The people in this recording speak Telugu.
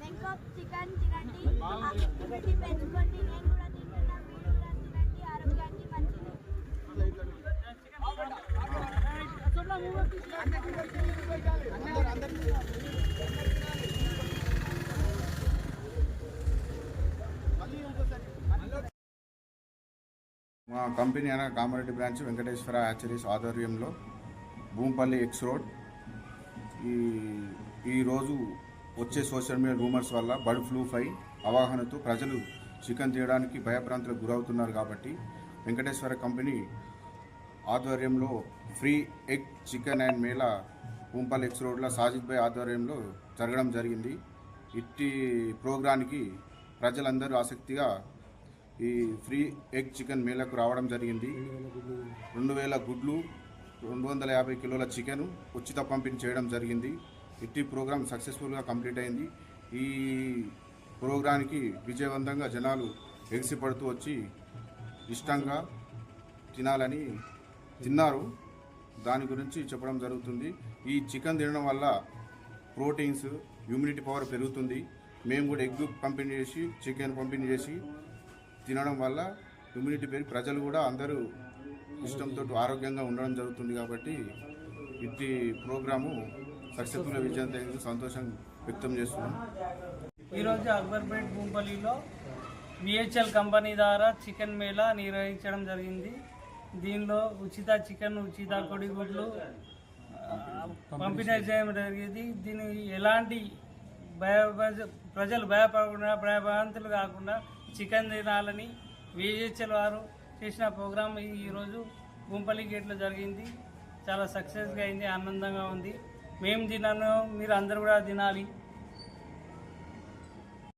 బెంకాక్ చికెన్ తినండి పెంచుకోండి నేను కూడా తింటున్నా మీరు కూడా తినండి ఆరోగ్యానికి మంచిది మా కంపెనీ అయిన కామారెడ్డి బ్రాంచ్ వెంకటేశ్వర హ్యాచరీస్ ఆధ్వర్యంలో భూంపల్లి ఎక్స్ రోడ్ ఈ ఈరోజు వచ్చే సోషల్ మీడియా రూమర్స్ వల్ల బర్డ్ ఫ్లూ పై అవగాహనతో ప్రజలు చికెన్ తీయడానికి భయభ్రాంతులకు గురవుతున్నారు కాబట్టి వెంకటేశ్వర కంపెనీ ఆధ్వర్యంలో free egg chicken and mela Bhumpally X రోడ్లో సాజిద్ భాయ్ ఆధ్వర్యంలో జరగడం జరిగింది. ఇట్టి ప్రోగ్రానికి ప్రజలందరూ ఆసక్తిగా ఈ ఫ్రీ ఎగ్ చికెన్ మేళకు రావడం జరిగింది. రెండు వేల గుడ్లు రెండు వందల యాభై కిలోల చికెన్ ఉచిత పంపిణీ చేయడం జరిగింది. ఇట్టి ప్రోగ్రాం సక్సెస్ఫుల్గా కంప్లీట్ అయింది. ఈ ప్రోగ్రానికి విజయవంతంగా జనాలు ఎగిసిపడుతూ వచ్చి ఇష్టంగా తినాలని తిన్నారు. దాని గురించి చెప్పడం జరుగుతుంది. ఈ చికెన్ తినడం వల్ల ప్రోటీన్స్ ఇమ్యూనిటీ పవర్ పెరుగుతుంది. మేము కూడా ఎగ్ పంపిణీ చేసి చికెన్ పంపిణీ చేసి తినడం వల్ల ఇమ్యూనిటీ పెరిగి ప్రజలు కూడా అందరూ ఇష్టంతో ఆరోగ్యంగా ఉండడం జరుగుతుంది కాబట్టి ఇట్టి ప్రోగ్రాము సక్సెస్ఫుల్ విజయం సంతోషం వ్యక్తం చేస్తున్నాం. ఈరోజు అక్బర్పేట్ భూంపల్లిలో విహెచ్ఎల్ కంపెనీ ద్వారా చికెన్ మేళా నిర్వహించడం జరిగింది. దీనిలో ఉచిత చికెన్ ఉచిత కొడిగుడ్లు పంపిణీ చేయడం జరిగింది. దీని ఎలాంటి భయ ప్రజలు భయపడకుండా భయభ్రాంతులు కాకుండా చికెన్ తినాలని విహెచ్ఎల్ వారు చేసిన ప్రోగ్రాం ఈరోజు గుంపల్లి గేట్లో జరిగింది. చాలా సక్సెస్గా అయింది ఆనందంగా ఉంది. మేము తిన్నాను మీరు అందరు కూడా తినాలి.